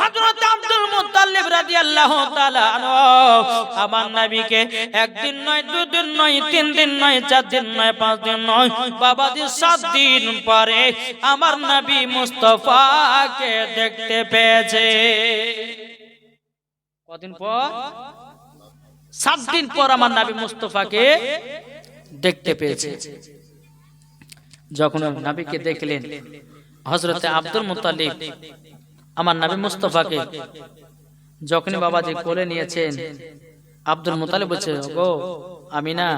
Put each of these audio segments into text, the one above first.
হযরত Abdul Muttalib রাদিয়াল্লাহু তাআলা আমার নবীকে একদিন নয়, দুদিন নয়, তিন দিন নয়, চার দিন নয়, পাঁচ দিন নয়, বাবাজি সাত দিন পরে আমার নবী মুস্তফাকে দেখতে পেয়েছে। কদিন পর? সাত দিন পর আমার নবী মুস্তফাকে দেখতে পেয়েছে। যখন নবীকে দেখলেন হজরতে আব্দুল মুতালিব আমার নবী মুস্তফাকে। যখনই বাবাজি কোলে নিয়েছেন আব্দুল মুতালিব বলছে গো আমি না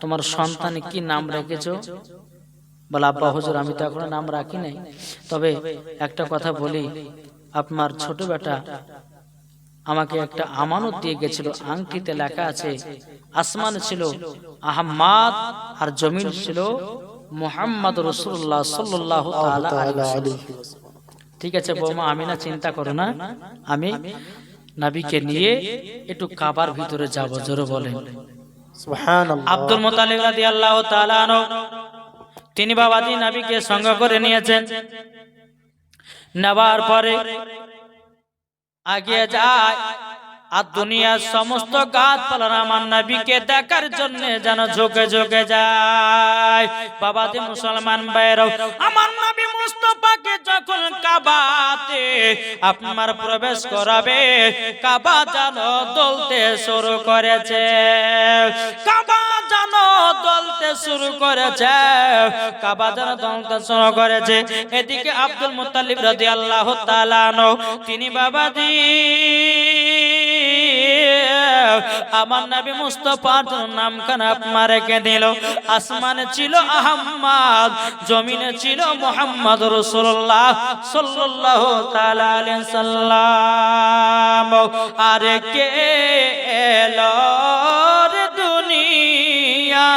তোমার সন্তান কি নাম রেখেছো? বলে আব্বা হুজুর আমি তো এখনও নাম রাখি নাই। তবে একটা কথা বলি আপনার ছোট বেটা আমাকে একটা আমানত দিয়ে গেছিল আংটিতে লেখা আছে আসমান ছিল আহম্মাদ আর জমিন ছিল মোহাম্মদ রসুল্লাহ সাল্লাহ ঠিক আছে বৌমা আমি না চিন্তা করো না। আমি নাবিকে নিয়ে একটু কাবার ভিতরে যাব জোরে বলেন। সুবহানাল্লাহ। আব্দুল মোতালিব রাদি আল্লাহ তিনি বাবাজি নাবিকে সঙ্গে করে নিয়েছেন। নেবার পরে আগে যায় আর দুনিয়ার সমস্ত গাছপালার আমার নবীকে দেখার জন্য যেন ঝুঁকে ঝুঁকে যায়। বাবাজি মুসলমান বাইরাও আমার নবী মুস্তফাকে যখন কাবাতে আপনার প্রবেশ করাবে, কাবা যেন দলতে শুরু করেছে। কাবা যেন দলতে শুরু করেছে। কাবা যেন দলতে শুরু করেছে। এদিকে আব্দুল রাদিয়াল্লাহু তাআলা আনহু, তিনি বাবাজি আমার নবী মুস্তফার নামখানা আপনার রেখে দিল? আসমানে ছিল আহম্মদ, জমিনে ছিল মোহাম্মদ রসুল্লাহ আলাইহি সাল্লাম। আরে কে এলো রে দুনিয়ায়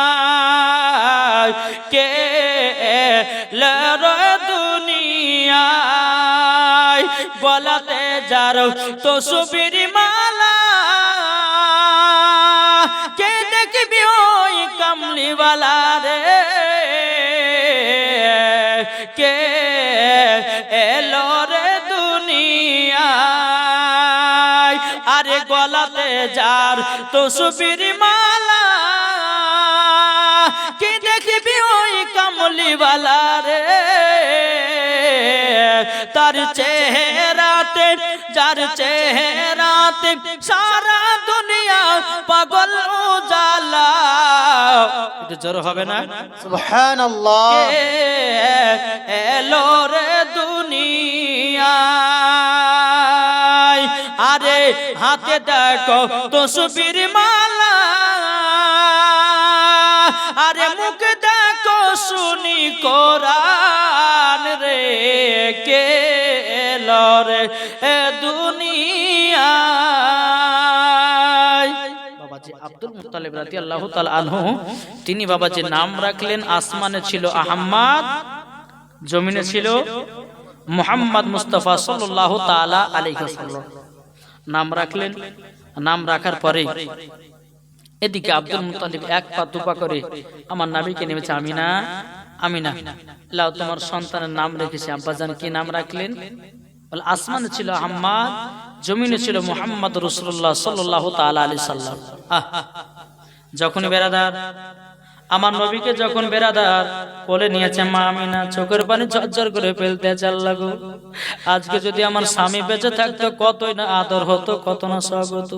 কে বলাতে যার তো সুবির দেখবি ওই কামলিওয়ালা রে। কে এলো রে দুনিয়ায়? আরে গলাতে যার তো সুবির মালা। কে দেখবি ওই কামলিওয়ালা রে? তার চেহারাতে, যার চেহারাতে সারা দুনিয়া পাগল উজালা একটু জোর হবে না? সুবহানাল্লাহ। এলো রে দুনিয়ায় আরে হাতে দেখো তো সুবির মালা। আরে মুখ দেখো শুনি কোরআন রে। কে এলো রে আনহু তিনি বাবাজি নাম রাখলেন আসমানে ছিল আহম্মদ জমিনে ছিল মোহাম্মদ মুস্তফা তাআলা আলাইহি ওয়াসাল্লাম। নাম রাখলেন নাম রাখার পরে এদিকে আব্দুল মুত্তালিব এক পা দুপা করে আমার নাবিকে নেমেছে আমিনা আমিনা। লাও তোমার সন্তানের নাম রেখেছে আব্বাজান কি নাম রাখলেন? বলে, আসমানে ছিল আহম্মদ জমিনে ছিল মোহাম্মদ রসুল্লাহ সাল্লাহ তালা আলি সাল্লাম। আহ যখনই বেড়াদার আমার নবীকে যখন বেড়াদার কোলে নিয়েছে, মা, আমিনা, চোখের পানি ঝরঝর করে ফেলতে চাল্লা গো আজকে যদি আমার স্বামী বেঁচে থাকতো, কতই না আদর হতো, কত না সব হতো।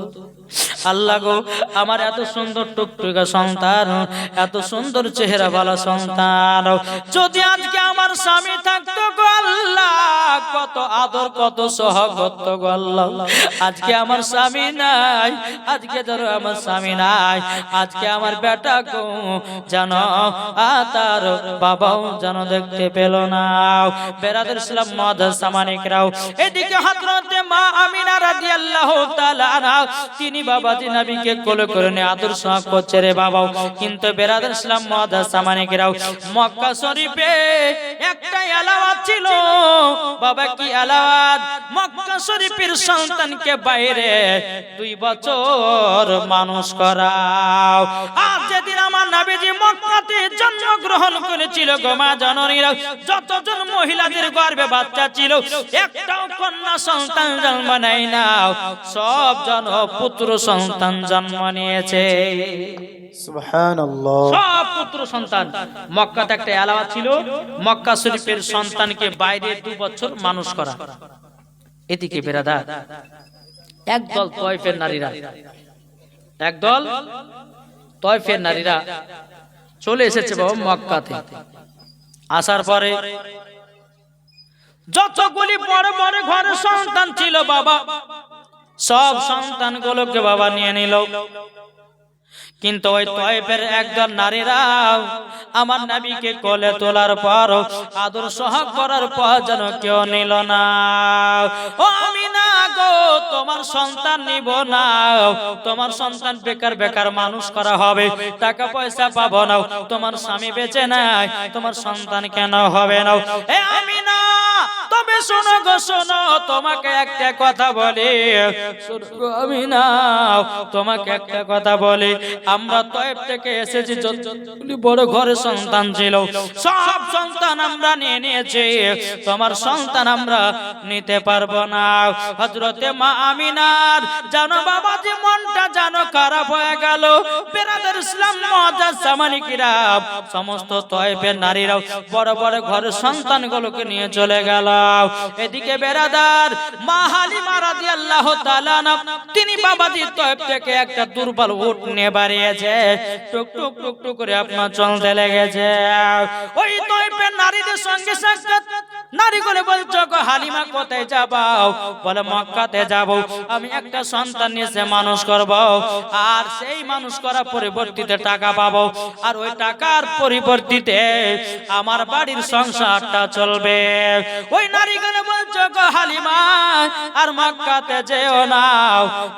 আল্লাহ গো, আমার এত সুন্দর টুকটুকা সন্তান, এত সুন্দর চেহারা ভালো সন্তান। যদি আজকে আমার স্বামী থাকতো গো আল্লাহ, কত আদর, কত সহগত গো আল্লাহ। আজকে আমার স্বামী নাই, আজকে ধরো আমার স্বামী নাই। আজকে আমার বেটা গো, জানো, আ, তার বাবাও যেন দেখতে পেল না। বেরাদের ইসলাম মদ সামানিকরাও। এদিকে হযরতে মা আমিনা রাদিয়াল্লাহু তাআলা তিনি বাবা নবীকে কোলে করে নিয়ে আদর সহ করছে রে বাবা কিন্তু বেরাদার ইসলাম মহাদাস সামানিকেরাও। মক্কা শরীফে একটা এলাওয়াত ছিল। বাবা, কি এলাওয়াত? মক্কা শরীফের সন্তানকে বাইরে দুই বছর মানুষ করাও। আর যেদিন আমার নবীজি মক্কাতে জন্মগ্রহণ করেছিল গো মা জননীরা যতজন মহিলাদের গর্ভে বাচ্চা ছিল একটাও কন্যা সন্তান জন্ম নেয় না সব জন পুত্র সন্তান জন্ম নিয়েছে। সব পুত্র সন্তান। মক্কাতে একটা এলাওয়া ছিল মক্কা শরীফের সন্তানকে বাইরে দু বছর মানুষ করা। এদিকে বেরাদা একদল তয়ফের নারীরা। একদল তয়ফের নারীরা চলে এসেছে বাবা মক্কাতে। আসার পরে যতগুলি বড় বড় ঘরে সন্তান ছিল বাবা, সব সন্তানগুলোকে বাবা নিয়ে নিল। কিন্তু ওই তয়েফের একজন নারীরাও আমার নাবিকে কোলে তোলার পর আদর সহাগ করার পর যেন কেউ নিল না। ও আমি না গো, তোমার সন্তান নিব না। তোমার সন্তান বেকার বেকার মানুষ করা হবে, টাকা পয়সা পাবো না। তোমার স্বামী বেঁচে নাই, তোমার সন্তান কেন হবে না? আমি না তবে শোনো গো, শোনো, তোমাকে একটা কথা বলি। আমি না তোমাকে একটা কথা বলি। আমরা তয়েব থেকে এসেছি বড় ঘরে সন্তান ছিল, সব সন্তান আমরা নিয়ে নিয়েছি। তোমার সন্তান আমরা নিতে পারব না। হজরতে মা আমিনার জানো বাবা, যে মনটা জানো খারাপ হয়ে গেল। বেরাদের ইসলাম মজা সামানিকিরা সমস্ত তয়েবের নারীরাও বড় বড় ঘরের সন্তানগুলোকে নিয়ে চলে গেল। এদিকে বেরাদার মা হালিমা রাদিয়াল্লাহু তাআলা না তিনি বাবাজি তয়েব থেকে একটা দুর্বল উট নিয়ে বাড়িয়েছে। টুক টুক টুক টুক করে আপনার চলতে লেগেছে। ওই তয়েবের নারীদের সঙ্গে সাক্ষাৎ। নারী করে বলছো, গো হালিমা, কোথায় যাবাও বলে, মক্কাতে যাব। আমি একটা সন্তান নিয়ে মানুষ করব, আর সেই মানুষ করার পরিবর্তিতে টাকা পাবো। আর ওই টাকার পরিবর্তিতে আমার বাড়ির সংসারটা চলবে। ওই নারীগুলো বলছো গো হালিমা, আর মক্কাতে যেও না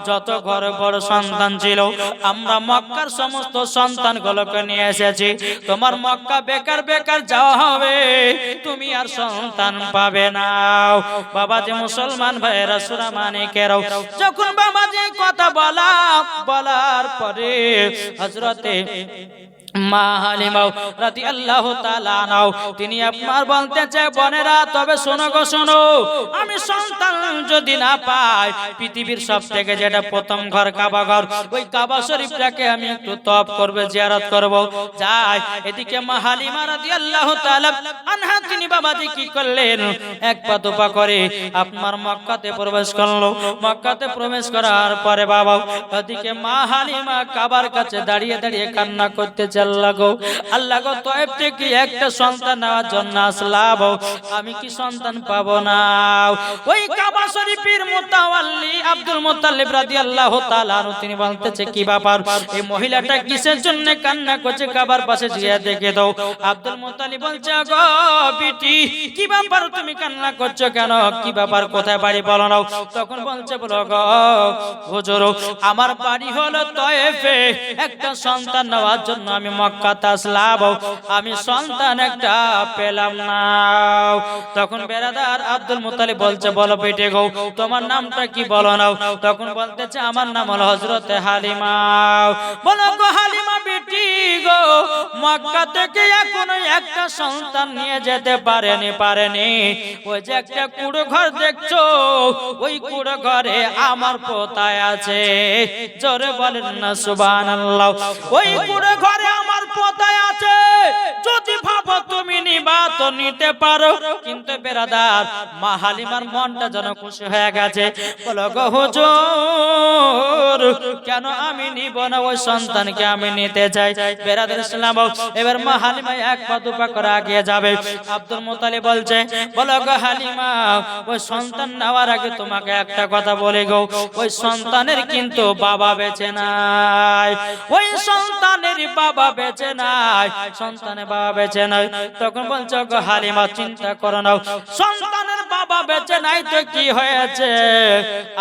যত ঘর বড় সন্তান ছিল, আমরা মক্কার সমস্ত সন্তানগুলোকে নিয়ে এসেছি। তোমার মক্কা বেকার বেকার যাওয়া হবে, তুমি আর সন্তান পাবে না। বাবাজি মুসলমান ভাইয়েরা, সুরা মানিকেরাও যখন বাবাজি কথা বলা, বলার পরে হজরতে মা হালিমাও রাতি আল্লাহ নাও তিনি আপনার বলতে চায়, বনেরা, তবে শোনো গো, শোনো, আমি সন্তান যদি না পাই, পৃথিবীর সব থেকে যেটা প্রথম ঘর কাবা ঘর, ওই কাবা শরীফটাকে আমি একটু তপ করবে, জিয়ারত করব। যাই, এদিকে মা হালিমা রতি আল্লাহ তালা আনহা বাবাজি কি করলেন? এক পা দুপা করে আপনার মক্কাতে প্রবেশ করল। মক্কাতে প্রবেশ করার পরে বাবা ওদিকে মা হালিমা কাবার কাছে দাঁড়িয়ে দাঁড়িয়ে কান্না করতে চাল্লা গো। আল্লাহ গো, তয়েব থেকে একটা সন্তান নেওয়ার জন্য আসলাম আমি কি সন্তান পাবো না? ওই কাবা শরীফের মুতাওয়াল্লি আব্দুল মুত্তালিব রাদিয়াল্লাহু তাআলা তিনি বলতেছে, কি ব্যাপার? এই মহিলাটা কিসের জন্য কান্না করছে? কাবার পাশে গিয়ে দেখে দাও। আব্দুল মুত্তালিব বলছে গো বিটি কি? ব্যাপার তুমি কান্না করছ কেন? কি ব্যাপার? কোথায় বাড়ি বলো নাও। তখন বলছে, বলো হুজুর, আমার বাড়ি হলো তয়েফে। একটা সন্তান নেওয়ার জন্য আমি মক্কাতে আসলাম। আমি সন্তান একটা পেলাম না। তখন বেরাদার আব্দুল মুতালিব বলছে, বলো বেটে গো, তোমার নামটা কি বলো নাও। তখন বলতেছে, আমার নাম হলো হজরতে হালিমা। বলো গো, হালিমা বেটি গো, মক্কা থেকে এখনও একটা সন্তান নিয়ে যেতে পারেনি পারেনি। ওই যে একটা কুড়ো ঘর দেখছ, ওই কুড়ো ঘরে আমার পোতায় আছে। জোরে বলেন না, সুবহানাল্লাহ। ওই কুড়ো ঘরে আমার পোতায় আছে। যদি ভাবো তুমি নিবা তো নিতে পারো কিন্তু বেরাদার, মা হালিমার মনটা যেন খুশি হয়ে গেছে। বলো গো কেন আমি নিব না? ওই সন্তানকে আমি নিতে চাই। বেরাদার ইসলাম এবার মা হালিমা এক পা দুপা করে আগিয়ে যাবে। আব্দুল মোতালি বলছে, বলো গো হালিমা, ওই সন্তান নেওয়ার আগে তোমাকে একটা কথা বলে গো। ওই সন্তানের কিন্তু বাবা বেঁচে নাই। ওই সন্তানের বাবা বেঁচে নাই। সন্তানের বাবা বেঁচে নাই। তখন বলছো গো হালিমা, চিন্তা করো না। সন্তানের বাবা বেঁচে নাই তো কি হয়েছে?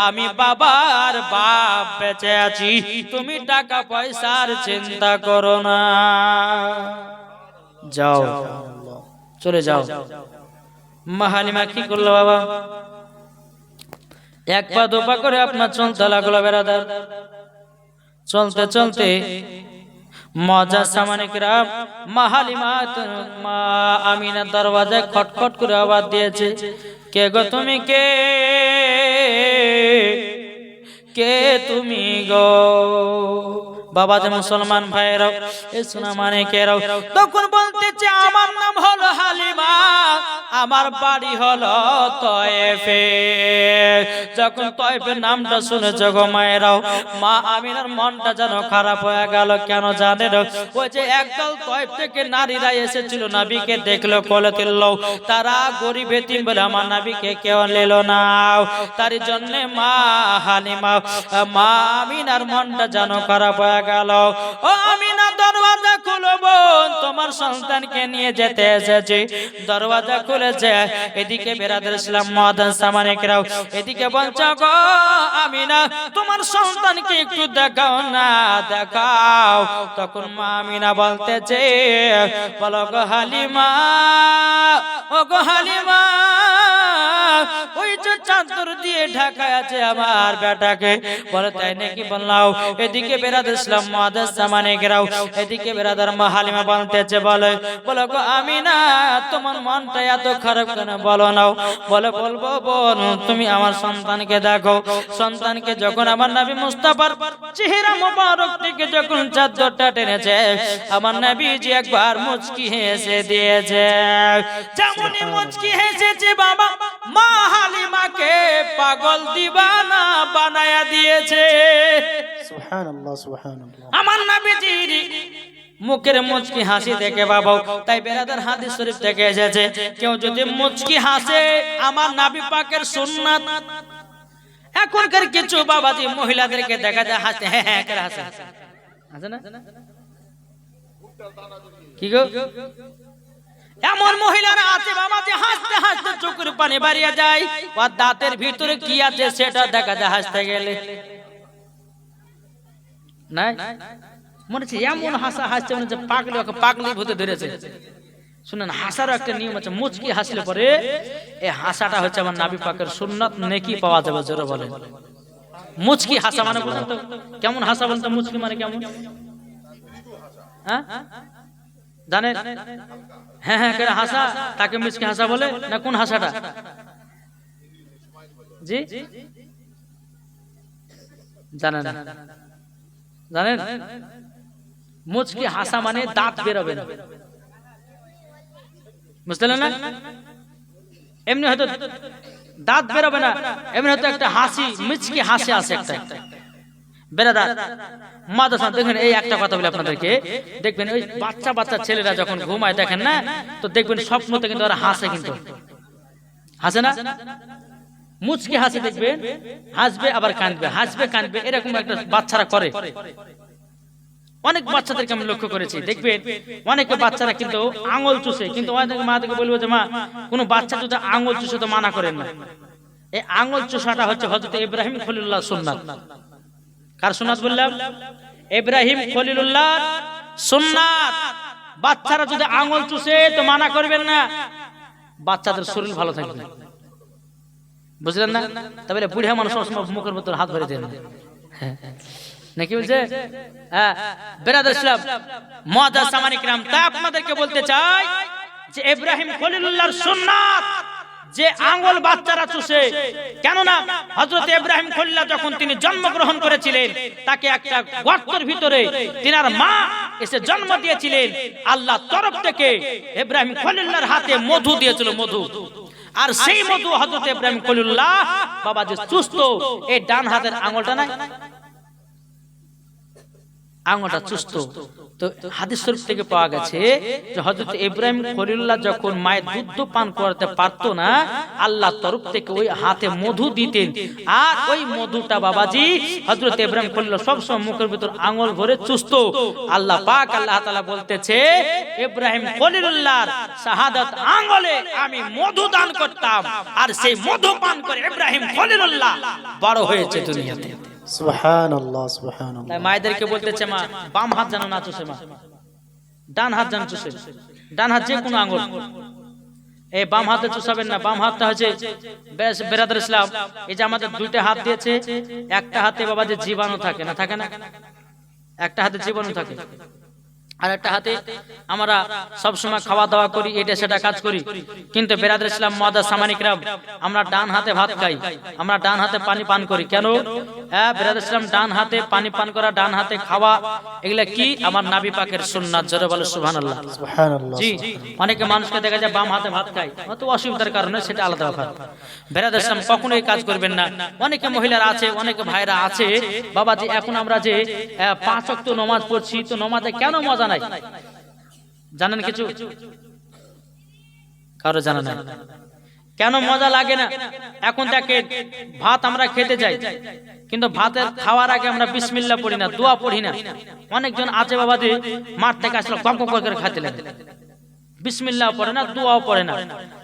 আমি বাবা আর বাপ বেঁচে আছি, তুমি টাকা পয়সার চিন্তা করো না। যাও, চলে যাও। মা কি করল বাবা? এক পা দু পা করে আপনার চলতে লাগল বেড়াদার চলতে চলতে মজা সামানিক রাম মাহালিমা মা আমিনা দরওয়াজায় খটখট করে আওয়াজ দিয়েছে, কে গো তুমি, কে? কে তুমি গো? বাবা যে মুসলমান ভাইরাও এ সোনা মানে কেরাও, তখন বলতেছে, আমার নাম হলো হালিমা, আমার বাড়ি হলো তয়েফে। যখন তয়েফের নামটা শুনে গো মায়েরাও, মা আমিনার মনটা যেন খারাপ হয়ে গেল, কেন জানেন? ওই যে একদল তয়েফ থেকে নারীরা এসেছিল, নাবিকে দেখল কোলে তুলল, তারা গরিব এতিম বলে আমার নাবিকে কেউ নিল না। তার জন্য মা হালিমা, মা আমিনার মনটা যেন খারাপ হয়ে গেল। ও আমিনা, দরওয়াজা খুলো বোন, তোমার সন্তানকে নিয়ে যেতে এসেছি। দরওয়াজা খুলেছে। এদিকে বেরাদের ইসলাম মহাদান সামানিকরাও এদিকে বলছ, গো আমিনা, তোমার সন্তানকে একটু দেখাও না, দেখাও। তখন মা আমিনা বলতেছে, বলো গো হালিমা, ও গো হালিমা ওই যে চাদর দিয়ে ঢাকা আছে আমার বেটাকে। বলে, তাই নাকি বললাম? এদিকে বেরাদ ইসলাম মহাদাস সামানে গেরাও। এদিকে বেরাদার মা বলতেছে, বলে, বলো, গো আমি না তোমার মনটা এত খারাপ কেন বলো নাও? বলে, বলব বোন, তুমি আমার সন্তানকে দেখো। সন্তানকে যখন আমার নবী মুস্তাফার চেহারা মোবারক থেকে যখন চাদরটা টেনেছে, আমার নবীজি একবার মুচকি হেসে দিয়েছে। যেমনই মুচকি হেসেছে বাবা, মা হালিমাকে পাগল দিবানা বানায়া দিয়েছে। আমার নবীজির মুখের মুচকি হাসি দেখে বাবা তাই বেরাদার হাদিস শরীফ থেকে এসেছে কেউ যদি মুচকি হাসে আমার নাবি পাকের সুন্নাত। এখনকার কিছু বাবাজি মহিলাদেরকে দেখা যায় হাসতে হ্যাঁ হ্যাঁ করে হাসে। হাসে না? কি গো? এমন মহিলারা আছে, বাবা, যে হাসতে হাসতে চোখের পানি বাড়িয়ে যায়। আর দাঁতের ভিতরে কি আছে সেটা দেখা যায়, হাসতে গেলে। নাই? মনে এমন হাসা হাসছে, মনে হচ্ছে পাগলি ওকে পাগলি ভূতে ধরেছে। শুনেন, হাসারও একটা নিয়ম আছে, মুচকি হাসলে পরে এই হাসাটা হচ্ছে আমার নাবি পাকের সুন্নাত, নেকি পাওয়া যাবে, জোরে বলেন। মুচকি হাসা মানে বুঝেন তো, কেমন হাসা বলতে মুচকি মানে কেমন? হ্যাঁ? জানেন? হ্যাঁ হ্যাঁ করে হাসা? তাকে মুচকি হাসা বলে? না কোন হাসাটা? জি? জানেন জানেন? মুচকি হাসা মানে দাঁত বেরোবে বুঝতে পারলেন না? এমনি হয়তো দাঁত বেরোবে না। এমনি হয়তো একটা হাসি, মুচকি হাসি আছে একটা। বেরাদার মাদ্রাসা দেখবেন এই একটা কথা বলি আপনাদেরকে। দেখবেন ওই বাচ্চা বাচ্চা ছেলেরা যখন ঘুমায়, দেখেন না? তো দেখবেন স্বপ্নতে কিন্তু ওরা হাসে কিন্তু। হাসে না? মুচকি হাসি দেখবেন, হাসবে, আবার কাঁদবে, হাসবে, কাঁদবে, এরকম একটা বাচ্চারা করে। অনেক বাচ্চাদেরকে আমি লক্ষ্য করেছি, দেখবেন? অনেকে বাচ্চারা কিন্তু আঙুল চুষে, কিন্তু অনেক মা থেকে বলব যে, মা, কোনো বাচ্চা যদি আঙুল চুষে তো মানা করেন না। এই আঙুল চুষাটা হচ্ছে হজরত ইব্রাহিম খলিল্লাহ সুন্নাত। কার সুন্নাত বললাম? ইব্রাহিম খলিলুল্লাহ সুন্নাত। বাচ্চারা যদি আঙুল চুষে তো মানা করবেন না। বাচ্চাদের শরীর ভালো থাকবে। বুঝলেন না? তাহলে বুড়া মানুষ সবসময় মুখের ভেতর হাত ভরে দেন। নাকি বলছে? হ্যাঁ। বেরাদ ইসলাম মহাদা সামানিক রাম তাই আপনাদেরকে বলতে চাই যে ইব্রাহিম খলিলুল্লাহর সুন্নাত যে আঙ্গুল বাচ্চারা চুষে, কেননা হযরত ইব্রাহিম খলিল্লাহ যখন তিনি জন্মগ্রহণ করেছিলেন, তাকে একটা গর্তের ভিতরে তিনার মা এসে জন্ম দিয়েছিলেন। আল্লাহ তরফ থেকে ইব্রাহিম খলিল্লার হাতে মধু দিয়েছিল মধু। আর সেই মধু হযরত ইব্রাহিম খলিল্লাহ বাবা যে সুস্থ এই ডান হাতের আঙ্গুলটা নাই? আঙুলটা চুস্ত তো থেকে পাওয়া গেছে ইব্রাহিম যখন মায়ের পান করতে না, আল্লাহ থেকে ওই হাতে মধু দিতেন। আর ওই মধুটা সবসময় মুখের ভিতর আঙুল ভরে চুস্ত আল্লাহ পাক আল্লাহ বলতেছে, ইব্রাহিম খলিলুল্লাহর শাহাদাত আঙ্গলে আমি মধু দান করতাম। আর সেই মধু পান করে ইব্রাহিম বড় হয়েছে দুনিয়াতে। সুবহানাল্লাহ সুবহানাল্লাহ। তাই মায়েদেরকে বলতেছে মা, বাম হাত যেন না চষে মা। ডান হাত যেন চুষে ডান হাত যে কোনো আঙ্গুল এই বাম হাতে চুষাবেন না। বাম হাতটা হচ্ছে বেশ বেরাদার ইসলাম। এই যে আমাদের দুইটা হাত দিয়েছে, একটা হাতে বাবা যে জীবাণু থাকে না থাকে না? একটা হাতে জীবাণু থাকে। আর একটা হাতে আমরা সবসময় খাওয়া দাওয়া করি এটা সেটা কাজ করি। কিন্তু বেরাদের ছিলাম মাদা সামানিকরাম আমরা ডান হাতে ভাত খাই আমরা ডান হাতে পানি পান করি। কেন? হ্যাঁ ডান হাতে পানি পান করা ডান হাতে খাওয়া কি? আমার নাবি পাকের সুন্নাত জোরে বলে সুহান আল্লাহ জি অনেকে মানুষকে দেখা যায় বাম হাতে ভাত খায় হয়তো অসুবিধার কারণে সেটা আলাদা ব্যাপার। বেরাদ কাজ করবেন না। অনেকে মহিলারা আছে অনেকে ভাইরা আছে বাবা যে এখন আমরা যে পাঁচ অক্ট নমাজ পড়ছি তো নমাজে কেন মজা নাই জানেন কিছু? কারও জানা নাই। কেন মজা লাগে না? এখন দেখেন ভাত আমরা খেতে যাই। কিন্তু ভাতের খাওয়ার আগে আমরা বিসমিল্লাহ পড়ি না দোয়া পড়ি না। অনেকজন আছে বাবাজি মাঠ থেকে আসলে কম কম করে খাতে লাগে। পড়ে না দোয়াও পড়ে না।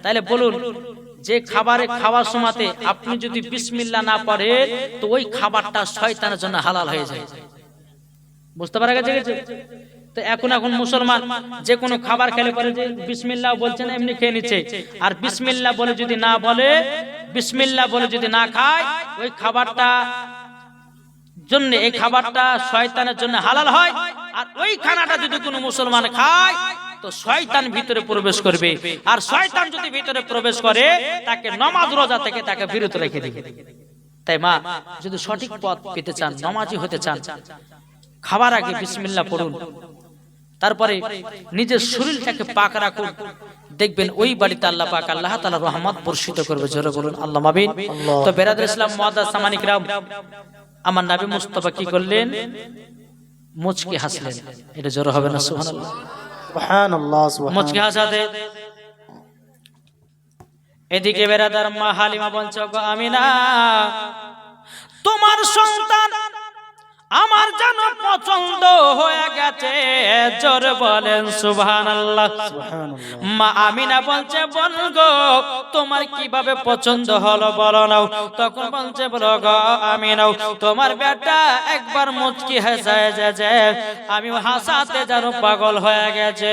তাহলে বলুন যে খাবারে খাওয়ার সময়তে আপনি যদি বিসমিল্লাহ না পড়ে তো ওই খাবারটা শয়তানের জন্য হালাল হয়ে যায়। বুঝতে পারা গেছে? তো এখন এখন মুসলমান যে কোনো খাবার খেলে পরে যে বিসমিল্লাহ বলছে না এমনি খেয়ে নিচ্ছে। আর বিসমিল্লাহ বলে যদি না বলে, বিসমিল্লাহ বলে যদি না খায়, ওই খাবারটা জন্য, এই খাবারটা শয়তানের জন্য হালাল হয়। আর ওই খানাটা যদি কোনো মুসলমান খায়, তো শয়তান ভিতরে প্রবেশ করবে। আর শয়তান যদি ভিতরে প্রবেশ করে, তাকে নমাজ রোজা থেকে তাকে বিরত রেখে দিবে। তাই মা, যদি সঠিক পথ পেতে চান, নমাজি হতে চান, খাবার আগে বিসমিল্লাহ পড়ুন। তারপরে নিজের শরীরটাকে পাক রাখুন। দেখবেন ওই বাড়িতে আল্লাহ পাক আল্লাহ তাআলা রহমত বর্ষিত করবে। জোরে বলুন আল্লাহ মাবিন তো বেরাদুল ইসলাম মুআদ্দাস সামানিক রাম আমার নবী মুস্তাফা কি করলেন? মুচকি হাসলেন। এটা জোরে হবে না সুবহানাল্লাহ। সুবহানাল্লাহ মুচকি হাসাতে। এদিকে বেরাদার মা হালিমা বঞ্চক আমিনা তোমার সন্তান আমার যেন পছন্দ হয়ে গেছে। জোর বলেন সুবহান আল্লাহ মা আমিনা বলছে, বল গো, তোমার কীভাবে পছন্দ হলো বল নাও। তখন বলছে, বলো আমি নাও। তোমার বেটা একবার মুচকি হেসায় যাচ্ছে আমি হাসাতে যেন পাগল হয়ে গেছে।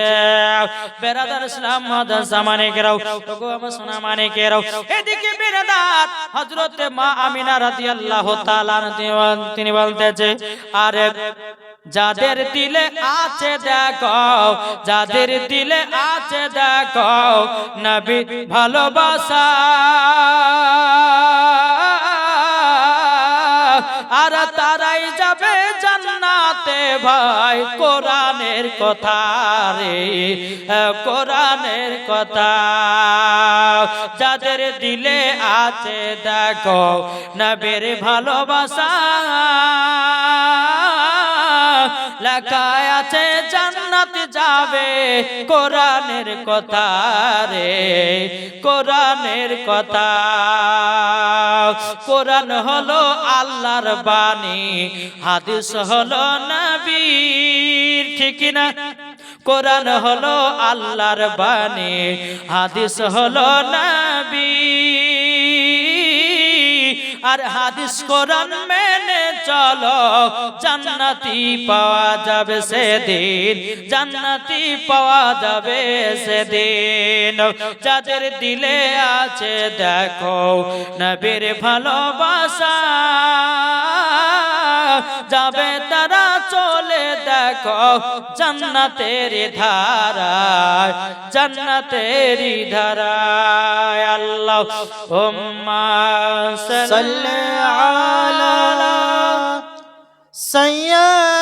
বেরাদার ইসলাম মাদ্রাসা মানে কেরাও গো আমার সোনা মানে কেরাও এদিকে বেরাদার হযরতে মা আমিনা রাদিয়াল্লাহু তাআলা তিনি বলতেছে আরে যাদের দিলে আছে দেখো, যাদের দিলে আছে দেখো, নবী ভালোবাসা। আর তারাই যাবে জান্নাতে ভাই, কোরআনের কথা রে, কোরআনের কথা। যাদের দিলে আছে দেখো, নবীর ভালোবাসা। লেখায় আছে, জান্নাত যাবে। কোরআনের কথা রে, কোরআনের কথা। কোরআন হলো আল্লাহর বাণী, হাদিস হলো নবীর, ঠিক না? কোরআন হলো আল্লাহর বাণী, হাদিস হলো নবী আর হাদিস কোরআন মেনে চলো, জান্নাতি পাওয়া যাবে সেদিন, জান্নাতি পাওয়া যাবে সেদিন। যাদের দিলে আছে দেখো, নবীর ভালোবাসা, যাবে তারা দেখো জন্নতের ধারায় জন্নতের ধারায় আল্লাহ উম্মা সাল্লি আলা সাইয়্যিদ